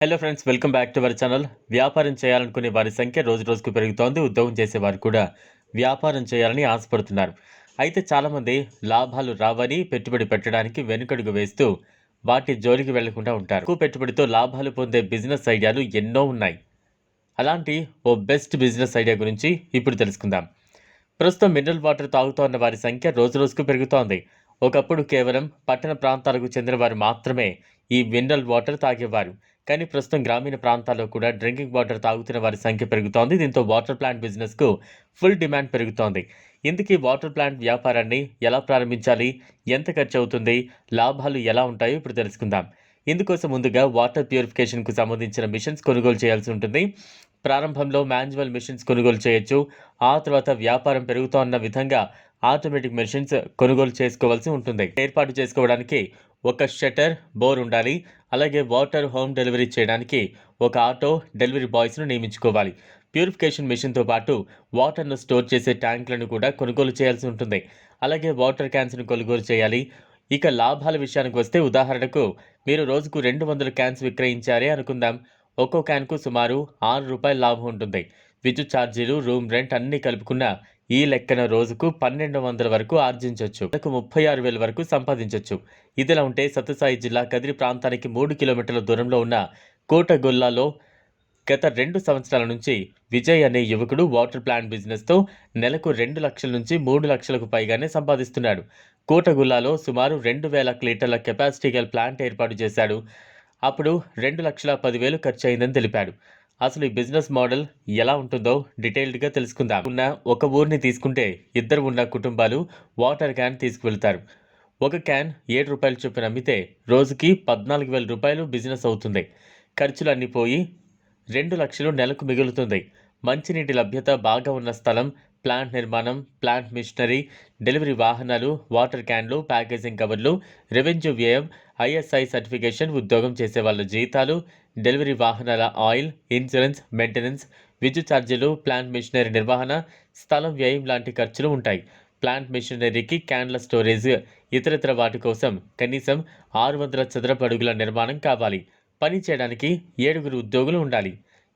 Hello friends welcome back to our channel వ్యాపారం చేయాలనుకునే వారి సంఖ్య రోజు రోజుకు పెరుగుతోంది ఉద్యోగం చేసేవారు కూడా వ్యాపారం చేయాలని ఆశపడుతున్నారు. అయితే చాలామంది లాభాలు రావని పెట్టుబడి పెట్టడానికి వెనుకడుగు వేస్తూ వాటి జోలికి వెళ్ళకుండా ఉంటారు. ఎక్కువ పెట్టుబడితో లాభాలు పొందే బిజినెస్ ఐడియాలు ఎన్నో ఉన్నాయి. అలాంటి ఓ బెస్ట్ బిజినెస్ ఐడియా గురించి ఇప్పుడు తెలుసుకుందాం. ప్రస్తుతం మినరల్ వాటర్ తాగుతోన్న వారి సంఖ్య రోజు రోజుకు పెరుగుతోంది. ఒకప్పుడు కేవలం పట్టణ ప్రాంతాలకు చెందిన వారు మాత్రమే ఈ మినరల్ వాటర్ తాగేవారు. కానీ ప్రస్తుతం గ్రామీణ ప్రాంతాల్లో కూడా డ్రింకింగ్ వాటర్ తాగుతున్న వారి సంఖ్య పెరుగుతోంది. దీంతో వాటర్ ప్లాంట్ బిజినెస్కు ఫుల్ డిమాండ్ పెరుగుతోంది. ఇందుకీ వాటర్ ప్లాంట్ వ్యాపారాన్ని ఎలా ప్రారంభించాలి? ఎంత ఖర్చు అవుతుంది లాభాలు ఎలా ఉంటాయో ఇప్పుడు తెలుసుకుందాం. ఇందుకోసం ముందుగా వాటర్ ప్యూరిఫికేషన్కు సంబంధించిన మిషన్స్ కొనుగోలు చేయాల్సి ఉంటుంది. ప్రారంభంలో మాన్యువల్ మిషన్స్ కొనుగోలు చేయొచ్చు. ఆ తర్వాత వ్యాపారం పెరుగుతోన్న విధంగా ఆటోమేటిక్ మెషిన్స్ కొనుగోలు చేసుకోవాల్సి ఉంటుంది. ఏర్పాటు చేసుకోవడానికి ఒక షటర్ బోర్ ఉండాలి. అలాగే వాటర్ హోమ్ డెలివరీ చేయడానికి ఒక ఆటో డెలివరీ బాయ్స్ను నియమించుకోవాలి. ప్యూరిఫికేషన్ మిషన్తో పాటు వాటర్ను స్టోర్ చేసే ట్యాంకులను కూడా కొనుగోలు చేయాల్సి ఉంటుంది. అలాగే వాటర్ క్యాన్స్ను కొనుగోలు చేయాలి. ఇక లాభాల విషయానికి వస్తే ఉదాహరణకు మీరు రోజుకు రెండు వందల క్యాన్స్ విక్రయించారే అనుకుందాం. ఒక్కో క్యాన్కు సుమారు ఆరు రూపాయల లాభం ఉంటుంది. విద్యుత్ ఛార్జీలు రూమ్ రెంట్ అన్నీ కలుపుకున్న ఈ లెక్కన రోజుకు పన్నెండు వందల వరకు ఆర్జించవచ్చు ముప్పై ఆరు వేల వరకు సంపాదించవచ్చు ఇదిలా ఉంటే సత్యసాయి జిల్లా కదిరి ప్రాంతానికి మూడు కిలోమీటర్ల దూరంలో ఉన్న కోటగొల్లాలో గత రెండు సంవత్సరాల నుంచి విజయ్ అనే యువకుడు వాటర్ ప్లాంట్ బిజినెస్తో నెలకు రెండు లక్షల నుంచి మూడు లక్షలకు పైగానే సంపాదిస్తున్నాడు. కోటగుల్లాలో సుమారు రెండు వేల లీటర్ల కెపాసిటీ గల ప్లాంట్ ఏర్పాటు చేశాడు. అప్పుడు రెండు లక్షల పదివేలు ఖర్చు అయిందని తెలిపాడు. అసలు ఈ బిజినెస్ మోడల్ ఎలా ఉంటుందో డీటెయిల్డ్గా తెలుసుకుందాం. ఉన్న ఒక ఊరిని తీసుకుంటే ఇద్దరు ఉన్న కుటుంబాలు వాటర్ క్యాన్ తీసుకువెళ్తారు. ఒక క్యాన్ ఏడు రూపాయలు చొప్పున అమ్మితే రోజుకి పద్నాలుగు వేల రూపాయలు బిజినెస్ అవుతుంది. ఖర్చులు అన్నీ పోయి రెండు లక్షలు నెలకు మిగులుతుంది. మంచినీటి లభ్యత బాగా ఉన్న స్థలం ప్లాంట్ నిర్మాణం ప్లాంట్ మిషనరీ డెలివరీ వాహనాలు వాటర్ క్యాన్లు ప్యాకేజింగ్ కవర్లు రెవెన్యూ వ్యయం ఐఎస్ఐ సర్టిఫికేషన్ ఉద్యోగం చేసే వాళ్ళ జీతాలు డెలివరీ వాహనాల ఆయిల్ ఇన్సూరెన్స్ మెయింటెనెన్స్ విద్యుత్ ఛార్జీలు ప్లాంట్ మిషనరీ నిర్వహణ స్థలం వ్యయం లాంటి ఖర్చులు ఉంటాయి. ప్లాంట్ మిషనరీకి క్యాన్ల స్టోరేజ్ ఇతరత్ర వాటి కోసం కనీసం ఆరు వందల చదరపు అడుగుల నిర్మాణం కావాలి. పని చేయడానికి ఏడుగురు ఉద్యోగులు ఉండాలి.